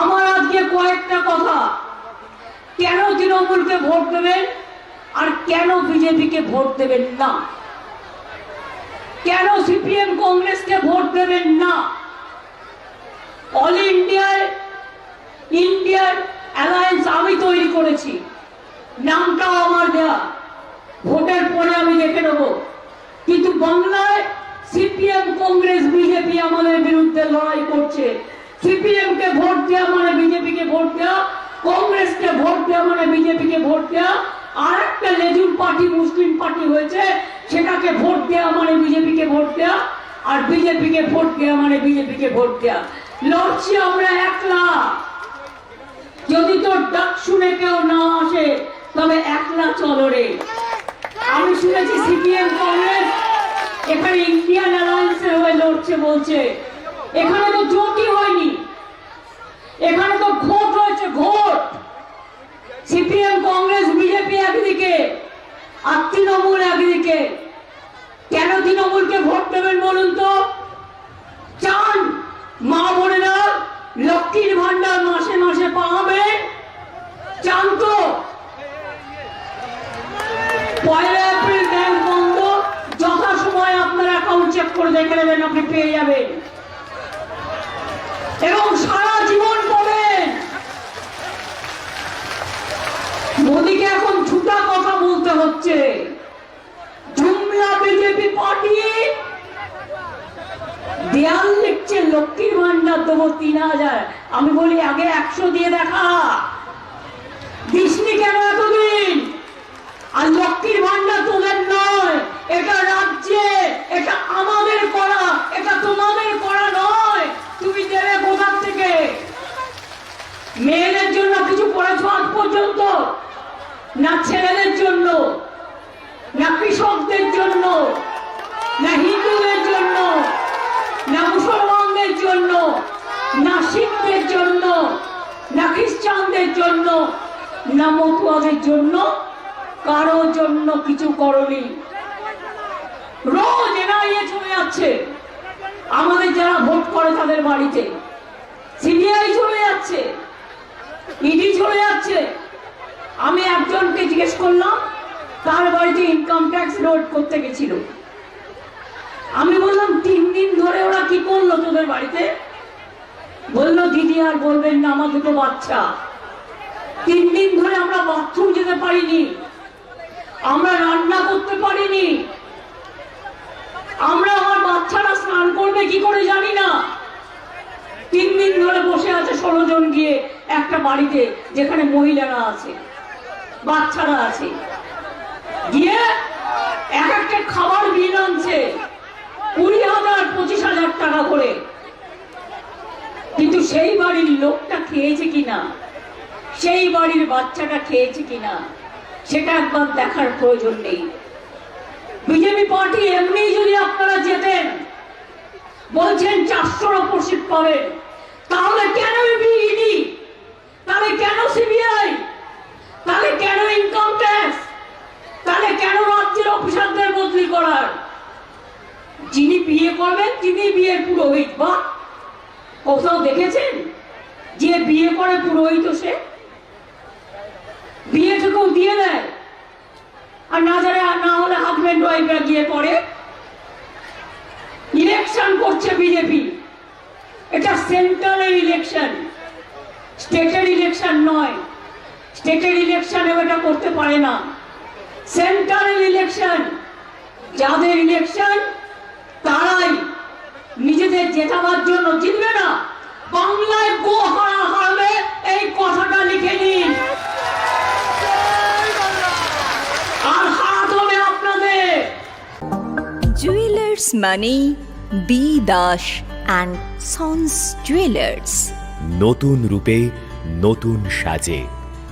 আমার আজকে কয়েকটা কথা। কেন তৃণমূলকে ভোট দেবেন আর কেন বিজেপিকে ভোট দেবেন না? কেন সিপিএম কংগ্রেসকে ভোট দেবেন না? অল ইন্ডিয়ায়, ইন্ডিয়ার অ্যালায়েন্স আমি তৈরি করেছি। নামটাও আমার দেয়া। ভোটের পরে আমি দেখে নেব। কিন্তু বাংলায় সিপিএম, কংগ্রেস, বিজেপি আমাদের বিরুদ্ধে লড়াই করছে। ভোট দেওয়া মানে ভোট দেওয়া ভোট দেওয়া মানে ভোট দেওয়া আর একটা লেজুর পার্টি, মুসলিম পার্টি হয়েছে, সেটাকে ভোট দেওয়া মানে ভোট দেওয়া আর ভোট দেওয়া মানে ভোট দেওয়া লড়ছি আমরা একলা। যদি তোর ডাক শুনে কেউ না আসে, তবে একলা চলো রে। আমি শুনেছি সিপিএম কংগ্রেস, এখানে ইন্ডিয়ান অ্যালায়েন্সের হয়ে লড়ছে, বলছে। এখানে এখানে তো ভোট হয়েছে ভোট! সিপিএম, কংগ্রেস, বিজেপি একদিকে, আর তৃণমূল একদিকে। কেন তৃণমূলকে ভোট দেবেন বলুন তো? চান মা বোনেরা লক্ষ্মীর ভান্ডার মাসে মাসে পাবে চান তো। পয়লা এপ্রিল ব্যাংক বন্ধ, যথাসময় আপনার অ্যাকাউন্ট চেক করে দেখে নেবেন, আপনি পেয়ে যাবেন। এবং সারা জীবন পাবেন মোদীকে এখন ছুটা কথা বলতে হচ্ছে বিজেপি পার্টি। দেয়াল লিখছে লক্ষ্মীর ভান্ডার দেবো তিন হাজার। আমি বলি, আগে একশো দিয়ে দেখা। দিসনি কেন এতদিন? আর লক্ষ্মীর ভান্ডার তোদের নয়, এটা রাজ্যে, এটা আমাদের করা, এটা তোমাদের করা নয়। তুমি দেবে কোথার থেকে? মেয়েদের জন্য কিছু করেছ আজ পর্যন্ত? না ছেলেদের জন্য, না কৃষকদের জন্য, না হিন্দুদের জন্য, না মুসলমানদের জন্য, না শিখদের জন্য, না খ্রিস্টানদের জন্য, না মতুয়াদের জন্য, কারও জন্য কিছু করনি। রোজ এনআইএ চলে যাচ্ছে। আমাদের যারা ভোট করে তাদের বাড়িতে। সিবিআই চলে যাচ্ছে। ইডি চলে যাচ্ছে। আমি একজনকে জিজ্ঞেস করলাম, তার বাড়িতে ইনকাম ট্যাক্স লোড করতে গেছিল। আমি বললাম, তিন দিন ধরে ওরা কি করল তোদের বাড়িতে? বলল, দিদি আর বলবেন না, আমার দুটো বাচ্চা। তিন দিন ধরে আমরা বাথরুম যেতে পারিনি। আমরা রান্না করতে পারিনি। আমরা আমার বাচ্চারা স্নান করবে কি করে জানি না। তিন দিন ধরে বসে আছে ষোলো জন গিয়ে একটা বাড়িতে যেখানে মহিলারা আছে। বাচ্চারা আছে। গিয়ে এক একটা খাবার বিল আনছে। কুড়ি হাজার, পঁচিশ হাজার টাকা করে। কিন্তু সেই বাড়ির লোকটা খেয়েছে কিনা? সেই বাড়ির বাচ্চাটা খেয়েছে কিনা? সেটা একবার দেখার প্রয়োজন নেই। বিজেপি পার্টি এমনি যদি আপনারা যেতেন, বলছেন চারশোর ওপর সিট পাবেন, তাহলে কেন ইডি? তাহলে কেন সিবিআই? তাহলে কেন ইনকাম ট্যাক্স তাহলে কেন রাজ্যের অফিসারদের বদলি করার? যিনি বিয়ে করবেন তিনি বিয়ের পুরোহিত, বা? কোথাও দেখেছেন যে বিয়ে করে পুরোহিত সে? বিয়েটুকু দিয়ে দেয়। আর না যারা না হলে হাজবেন্ড ওয়াইফরা গিয়ে করে। ইলেকশন করছে বিজেপি এটা সেন্ট্রালের ইলেকশন স্টেটের ইলেকশন নয়। স্টেটের ইলেকশনেও এটা করতে পারে না। সেন্ট্রাল ইলেকশন যাদের ইলেকশন তারাই নিজেদের জেতাবার জন্য জিতবে না। বাংলায় গো হারা হারবে এই কথাটা লিখে নিন। আর হারাতে হবে আপনাদের। জুয়েলার্স মানে B Das and Sons Jewellers নতুন রূপে নতুন সাজে।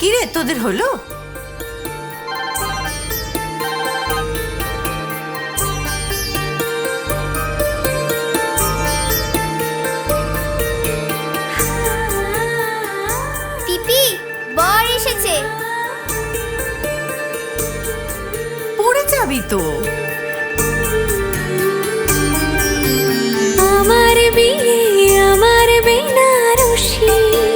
কিরে তোদের হলো? পিপি বর এসেছে। পড়ে যাবি তো। আমার বিয়ে আমার বেনারসি।